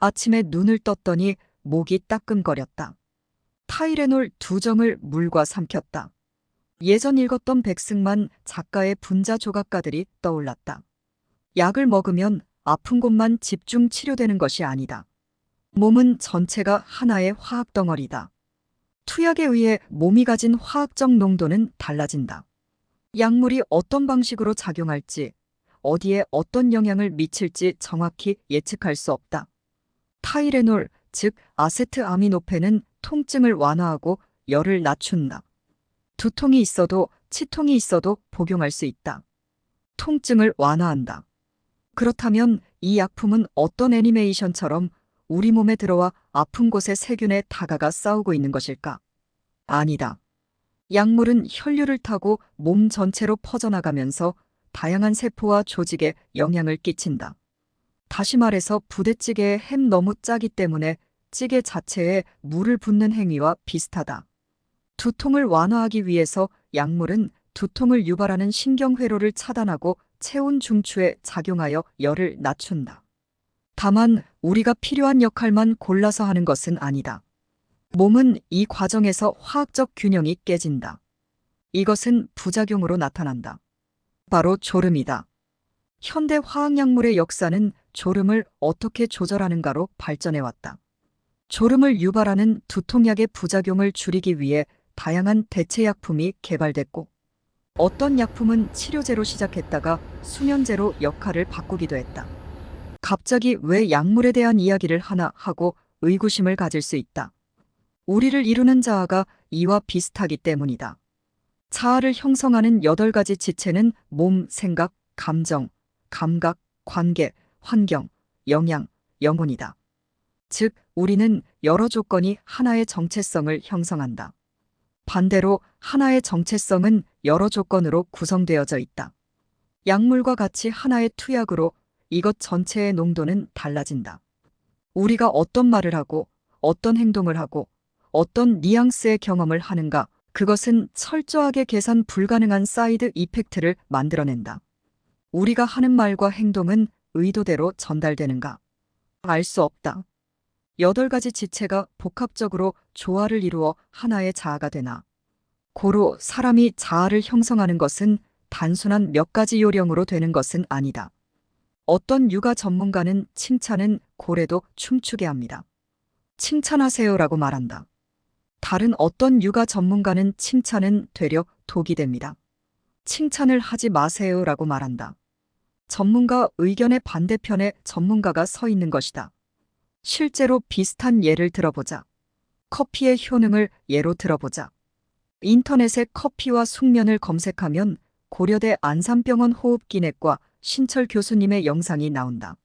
아침에 눈을 떴더니 목이 따끔거렸다. 타이레놀 두 정을 물과 삼켰다. 예전 읽었던 백승만 작가의 분자 조각가들이 떠올랐다. 약을 먹으면 아픈 곳만 집중 치료되는 것이 아니다. 몸은 전체가 하나의 화학 덩어리다. 투약에 의해 몸이 가진 화학적 농도는 달라진다. 약물이 어떤 방식으로 작용할지, 어디에 어떤 영향을 미칠지 정확히 예측할 수 없다. 타이레놀, 즉 아세트아미노펜은 통증을 완화하고 열을 낮춘다. 두통이 있어도 치통이 있어도 복용할 수 있다. 통증을 완화한다. 그렇다면 이 약품은 어떤 애니메이션처럼 우리 몸에 들어와 아픈 곳의 세균에 다가가 싸우고 있는 것일까? 아니다. 약물은 혈류를 타고 몸 전체로 퍼져나가면서 다양한 세포와 조직에 영향을 끼친다. 다시 말해서 부대찌개의 햄 너무 짜기 때문에 찌개 자체에 물을 붓는 행위와 비슷하다. 두통을 완화하기 위해서 약물은 두통을 유발하는 신경회로를 차단하고 체온 중추에 작용하여 열을 낮춘다. 다만 우리가 필요한 역할만 골라서 하는 것은 아니다. 몸은 이 과정에서 화학적 균형이 깨진다. 이것은 부작용으로 나타난다. 바로 졸음이다. 현대 화학약물의 역사는 졸음을 어떻게 조절하는가로 발전해왔다. 졸음을 유발하는 두통약의 부작용을 줄이기 위해 다양한 대체약품이 개발됐고, 어떤 약품은 치료제로 시작했다가 수면제로 역할을 바꾸기도 했다. 갑자기 왜 약물에 대한 이야기를 하나 하고 의구심을 가질 수 있다. 우리를 이루는 자아가 이와 비슷하기 때문이다. 자아를 형성하는 여덟 가지 지체는 몸, 생각, 감정, 감각, 관계, 환경, 영양, 영혼이다. 즉, 우리는 여러 조건이 하나의 정체성을 형성한다. 반대로 하나의 정체성은 여러 조건으로 구성되어져 있다. 약물과 같이 하나의 투약으로 이것 전체의 농도는 달라진다. 우리가 어떤 말을 하고 어떤 행동을 하고 어떤 뉘앙스의 경험을 하는가 그것은 철저하게 계산 불가능한 사이드 이펙트를 만들어낸다. 우리가 하는 말과 행동은 의도대로 전달되는가? 알 수 없다. 여덟 가지 지체가 복합적으로 조화를 이루어 하나의 자아가 되나. 고로 사람이 자아를 형성하는 것은 단순한 몇 가지 요령으로 되는 것은 아니다. 어떤 육아 전문가는 칭찬은 고래도 춤추게 합니다. 칭찬하세요라고 말한다. 다른 어떤 육아 전문가는 칭찬은 되려 독이 됩니다. 칭찬을 하지 마세요라고 말한다. 전문가 의견의 반대편에 전문가가 서 있는 것이다. 실제로 비슷한 예를 들어보자. 커피의 효능을 예로 들어보자. 인터넷에 커피와 숙면을 검색하면 고려대 안산병원 호흡기내과 신철 교수님의 영상이 나온다.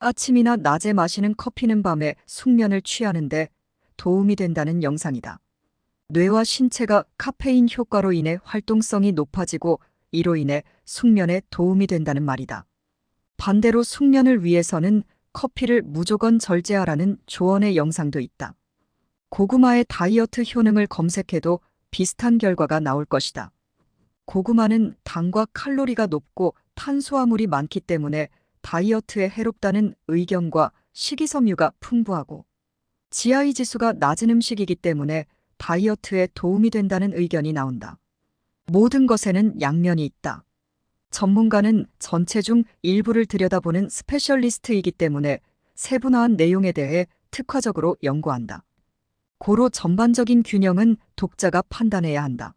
아침이나 낮에 마시는 커피는 밤에 숙면을 취하는데 도움이 된다는 영상이다. 뇌와 신체가 카페인 효과로 인해 활동성이 높아지고 이로 인해 숙면에 도움이 된다는 말이다. 반대로 숙면을 위해서는 커피를 무조건 절제하라는 조언의 영상도 있다. 고구마의 다이어트 효능을 검색해도 비슷한 결과가 나올 것이다. 고구마는 당과 칼로리가 높고 탄수화물이 많기 때문에 다이어트에 해롭다는 의견과 식이섬유가 풍부하고 GI 지수가 낮은 음식이기 때문에 다이어트에 도움이 된다는 의견이 나온다. 모든 것에는 양면이 있다. 전문가는 전체 중 일부를 들여다보는 스페셜리스트이기 때문에 세분화한 내용에 대해 특화적으로 연구한다. 고로 전반적인 균형은 독자가 판단해야 한다.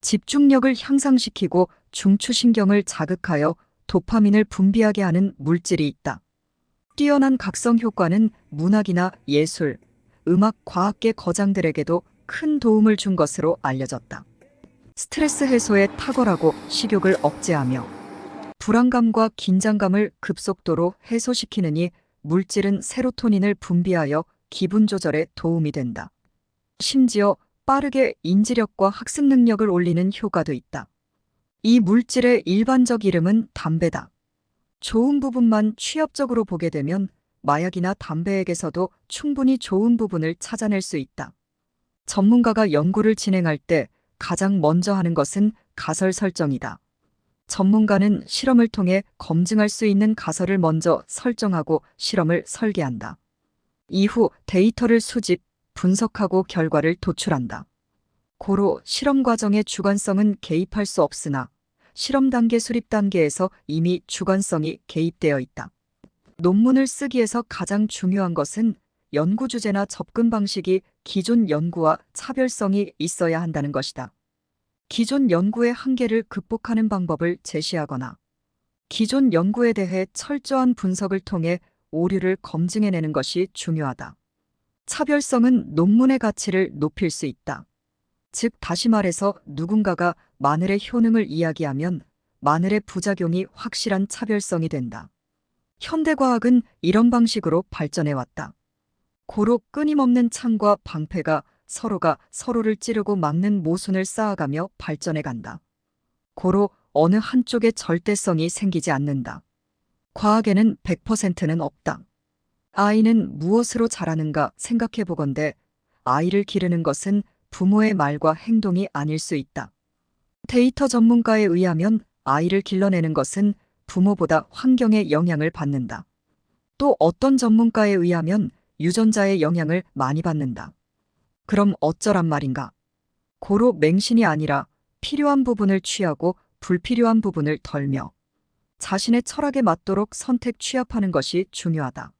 집중력을 향상시키고 중추신경을 자극하여 도파민을 분비하게 하는 물질이 있다. 뛰어난 각성 효과는 문학이나 예술, 음악, 과학계 거장들에게도 큰 도움을 준 것으로 알려졌다. 스트레스 해소에 탁월하고 식욕을 억제하며 불안감과 긴장감을 급속도로 해소시키느니 물질은 세로토닌을 분비하여 기분 조절에 도움이 된다. 심지어 빠르게 인지력과 학습 능력을 올리는 효과도 있다. 이 물질의 일반적 이름은 담배다. 좋은 부분만 취업적으로 보게 되면 마약이나 담배에게서도 충분히 좋은 부분을 찾아낼 수 있다. 전문가가 연구를 진행할 때 가장 먼저 하는 것은 가설 설정이다. 전문가는 실험을 통해 검증할 수 있는 가설을 먼저 설정하고 실험을 설계한다. 이후 데이터를 수집, 분석하고 결과를 도출한다. 고로 실험 과정의 주관성은 개입할 수 없으나 실험 단계 수립 단계에서 이미 주관성이 개입되어 있다. 논문을 쓰기에서 가장 중요한 것은 연구 주제나 접근 방식이 기존 연구와 차별성이 있어야 한다는 것이다. 기존 연구의 한계를 극복하는 방법을 제시하거나 기존 연구에 대해 철저한 분석을 통해 오류를 검증해내는 것이 중요하다. 차별성은 논문의 가치를 높일 수 있다. 즉, 다시 말해서 누군가가 마늘의 효능을 이야기하면 마늘의 부작용이 확실한 차별성이 된다. 현대과학은 이런 방식으로 발전해왔다. 고로 끊임없는 창과 방패가 서로가 서로를 찌르고 막는 모순을 쌓아가며 발전해 간다. 고로 어느 한쪽에 절대성이 생기지 않는다. 과학에는 100%는 없다. 아이는 무엇으로 자라는가 생각해 보건대 아이를 기르는 것은 부모의 말과 행동이 아닐 수 있다. 데이터 전문가에 의하면 아이를 길러내는 것은 부모보다 환경의 영향을 받는다. 또 어떤 전문가에 의하면 유전자의 영향을 많이 받는다. 그럼 어쩌란 말인가? 고로 맹신이 아니라 필요한 부분을 취하고 불필요한 부분을 덜며 자신의 철학에 맞도록 선택 취합하는 것이 중요하다.